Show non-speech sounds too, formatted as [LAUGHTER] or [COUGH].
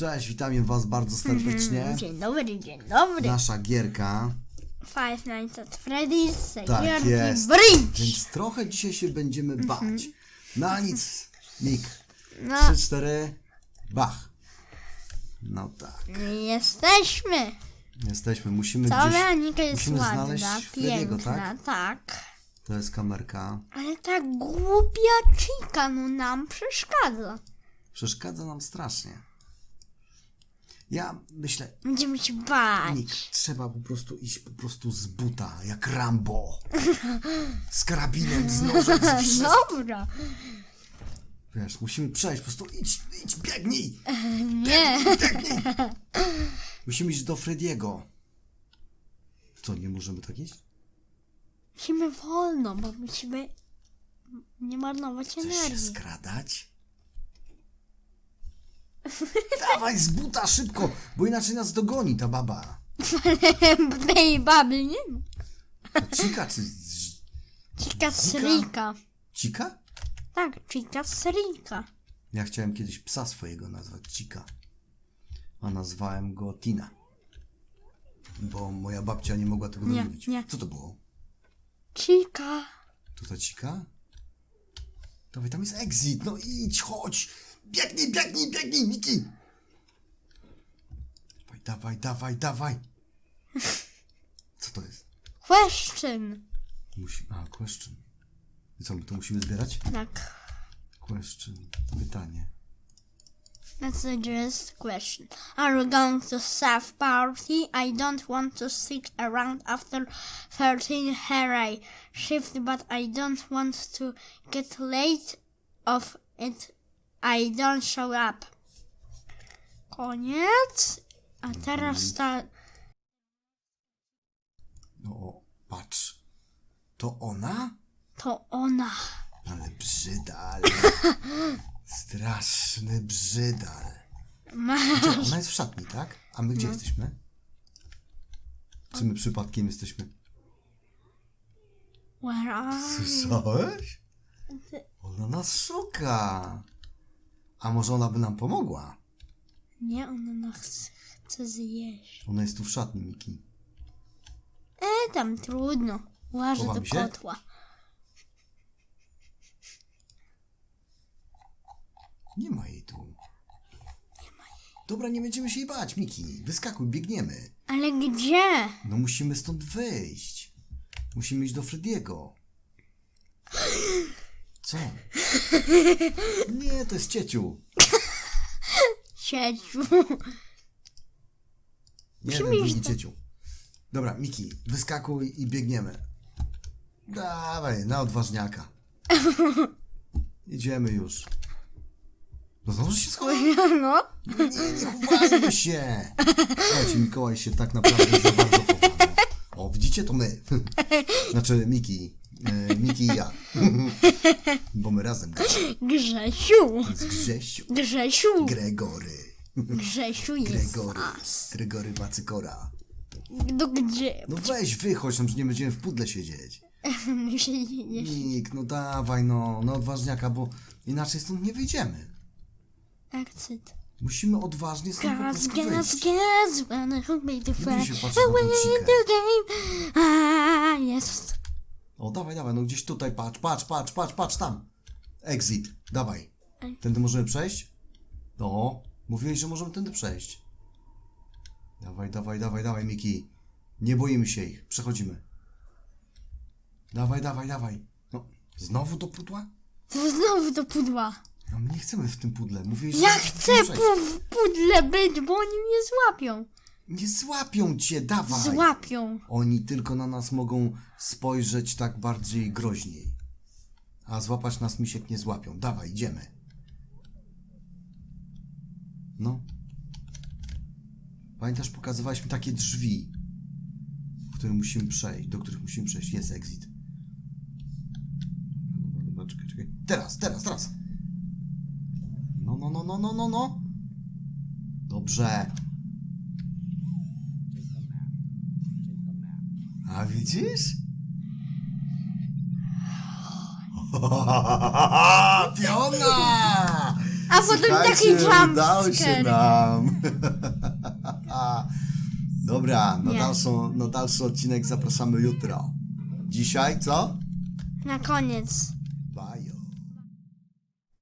Cześć, witam was bardzo serdecznie. Dzień dobry, dzień dobry. Nasza gierka. Five Nights at Freddy's, Tak jest. Bridge. Więc trochę dzisiaj się będziemy bać. No ale nic, Mik. No, Trzy, cztery, bach. No tak. jesteśmy. Jesteśmy, musimy Cała gdzieś... Anika jest musimy znaleźć ładna, Frediego, piękna, tak? tak? To jest kamerka. Ale ta głupia chica no nam przeszkadza. Przeszkadza nam strasznie. Ja myślę, Będziemy się bać. Trzeba po prostu iść po prostu z buta, jak Rambo. [LAUGHS] Z karabinem, z nożem, z [LAUGHS] wszystkim. Dobra. Wiesz, musimy przejść, po prostu idź, idź, biegnij! [LAUGHS] Nie. Biegnij! Musimy iść do Frediego. Co, nie możemy tak iść? Musimy wolno, bo musimy nie marnować Chcesz się energii. skradać? Dawaj z buta szybko, bo inaczej nas dogoni ta baba. Tej baby nie ma. Cika czy... Chica Srika. Cika? Tak, Chica Srika. Ja chciałem kiedyś psa swojego nazwać Cika. A nazwałem go Tina. Bo moja babcia nie mogła tego Nie, nie. Co to było? Chica. To ta Cika? Dawaj, tam jest exit. No idź, chodź. Biegnij, biegnij, biegnij, Miki. Dawaj, dawaj, dawaj, dawaj. Co to jest? Question. Musi... A, question. I co, my to musimy zbierać? Tak. Question. Pytanie. Messages question. Are you going to staff party? I don't want to stick around after 13 hooray shift, but I don't want to get late of it. I don't show up. Koniec. A teraz ta... No, o, patrz. To ona? To ona. Ale brzydal. [LAUGHS] Straszny brzydal. Ma... Gdzie? Ona jest w szatni, tak? A my gdzie jesteśmy? Czy my przypadkiem jesteśmy? Where are you? Słyszałeś? Ona nas szuka. A może ona by nam pomogła? Nie, ona nas chce zjeść. Ona jest tu w szatni, Miki. E, tam trudno. Łażę do się? kotła. Nie ma jej tu. Dobra, nie będziemy się jej bać, Miki. Wyskakuj, biegniemy. Ale gdzie? No musimy stąd wyjść. Musimy iść do Frediego. [LAUGHS] Co? Nie, to jest cieciu. Nie, Musimy iść drugi cieciu. Dobra, Miki, wyskakuj i biegniemy. Dawaj, na odważniaka. Idziemy już. No znowu się schował? [LAUGHS] No. Nie, nie chowajmy się. Słuchajcie, Mikołaj się tak naprawdę za bardzo chowa. No. O, widzicie, to my. [LAUGHS] Znaczy Miki. E, Miki i ja. Bo my razem gramy. Grzesiu. z Grzesiu. Grzesiu. Gregory. Grzesiu jest Gregory. as. Gregory Bacykora. Do gdzie? No weź wychodź, no, że nie będziemy w pudle siedzieć. Muszę jeść. Nik, no dawaj no, no odważniaka, bo inaczej stąd nie wyjdziemy. Exit. Musimy odważnie stąd po Gas, prostu gas, wyjść. gas. When I hope me się patrzy na tą Away cikę. the game. A, jest. O, dawaj, dawaj, no gdzieś tutaj, patrz, patrz, patrz, patrz, patrz, tam. Exit, dawaj. Tędy możemy przejść? No, mówiłeś, że możemy tędy przejść. Dawaj, dawaj, dawaj, dawaj, Miki. Nie boimy się ich, przechodzimy. Dawaj, dawaj, dawaj. No, znowu do pudła? To znowu do pudła. No, my nie chcemy w tym pudle. Mówiłeś, że Ja możemy chcę pu- w pudle być, bo oni mnie złapią. Nie złapią cię, dawaj. Złapią. Oni tylko na nas mogą spojrzeć tak bardziej groźniej. A złapać nas misiek nie złapią. Dawaj, idziemy. No. Pamiętasz, pokazywałeś mi takie drzwi, które musimy przejść, do których musimy przejść. Jest exit. Dobra, dobra, czekaj, czekaj. Teraz, teraz, teraz. No, no, no, no, no, no, no. Dobrze. A widzisz? [LAUGHS] Piona! A potem taki Słuchajcie, udało się jumpscare. nam. [LAUGHS] Dobra, na Nie. dalszą, na dalszy odcinek zapraszamy jutro. Dzisiaj co? Na koniec.